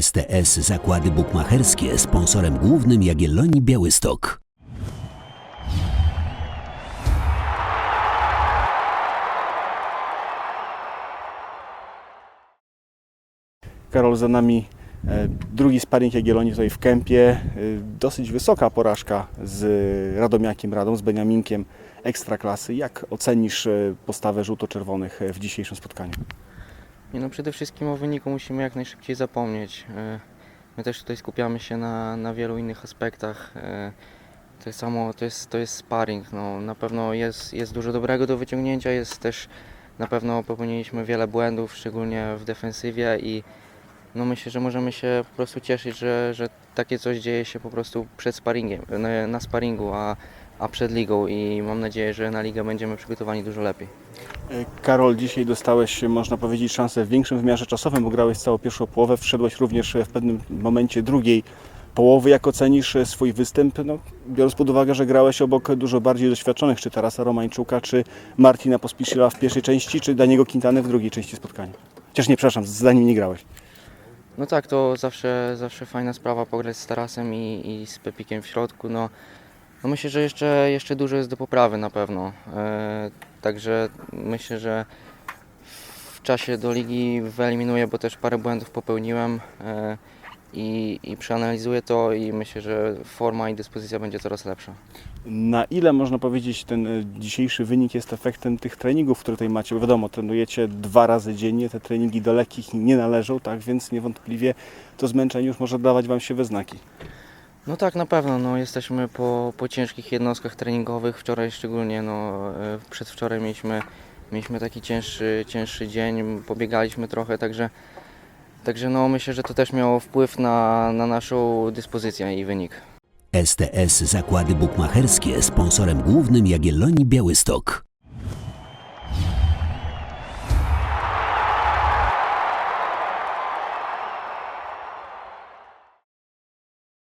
STS Zakłady Bukmacherskie sponsorem głównym Jagiellonii Białystok. Karol, za nami e, drugi sparring Jagiellonii tutaj w Kępie. E, Dosyć wysoka porażka z Radomiakiem Radą, z Beniaminkiem Ekstraklasy. Jak ocenisz e, postawę żółto-czerwonych w dzisiejszym spotkaniu? Nie no, przede wszystkim o wyniku musimy jak najszybciej zapomnieć. E, My też tutaj skupiamy się na, na wielu innych aspektach. E, To samo, to jest, to jest sparring. No, na pewno jest, jest dużo dobrego do wyciągnięcia, jest też na pewno popełniliśmy wiele błędów, szczególnie w defensywie i no myślę, że możemy się po prostu cieszyć, że, że takie coś dzieje się po prostu przed sparingiem, na, na sparingu, a, a przed ligą i mam nadzieję, że na ligę będziemy przygotowani dużo lepiej. E, Karol, dzisiaj dostałeś, można powiedzieć, szansę w większym wymiarze czasowym, bo grałeś całą pierwszą połowę. Wszedłeś również w pewnym momencie drugiej połowy. Jak ocenisz e, swój występ, no, biorąc pod uwagę, że grałeś obok dużo bardziej doświadczonych, czy Tarasa Romańczuka, czy Martina Pospiszila w pierwszej części, czy Daniego Quintany w drugiej części spotkania? Chociaż nie, przepraszam, za nim nie grałeś. No tak, to zawsze, zawsze fajna sprawa pograć z Tarasem i, i z Pepikiem w środku. No, no myślę, że jeszcze, jeszcze dużo jest do poprawy na pewno. E, także myślę, że w czasie do ligi wyeliminuję, bo też parę błędów popełniłem e, i, i przeanalizuję to i myślę, że forma i dyspozycja będzie coraz lepsza. Na ile można powiedzieć ten e, dzisiejszy wynik jest efektem tych treningów, które tutaj macie? Wiadomo, trenujecie dwa razy dziennie, te treningi do lekkich nie należą, tak więc niewątpliwie to zmęczenie już może dawać Wam się we znaki. No tak, na pewno. No, jesteśmy po, po ciężkich jednostkach treningowych. Wczoraj szczególnie, no, e, przedwczoraj mieliśmy, mieliśmy taki cięższy, cięższy dzień, pobiegaliśmy trochę, także, także no, myślę, że to też miało wpływ na, na naszą dyspozycję i wynik. STS Zakłady Bukmacherskie sponsorem głównym Jagiellonii Białystok.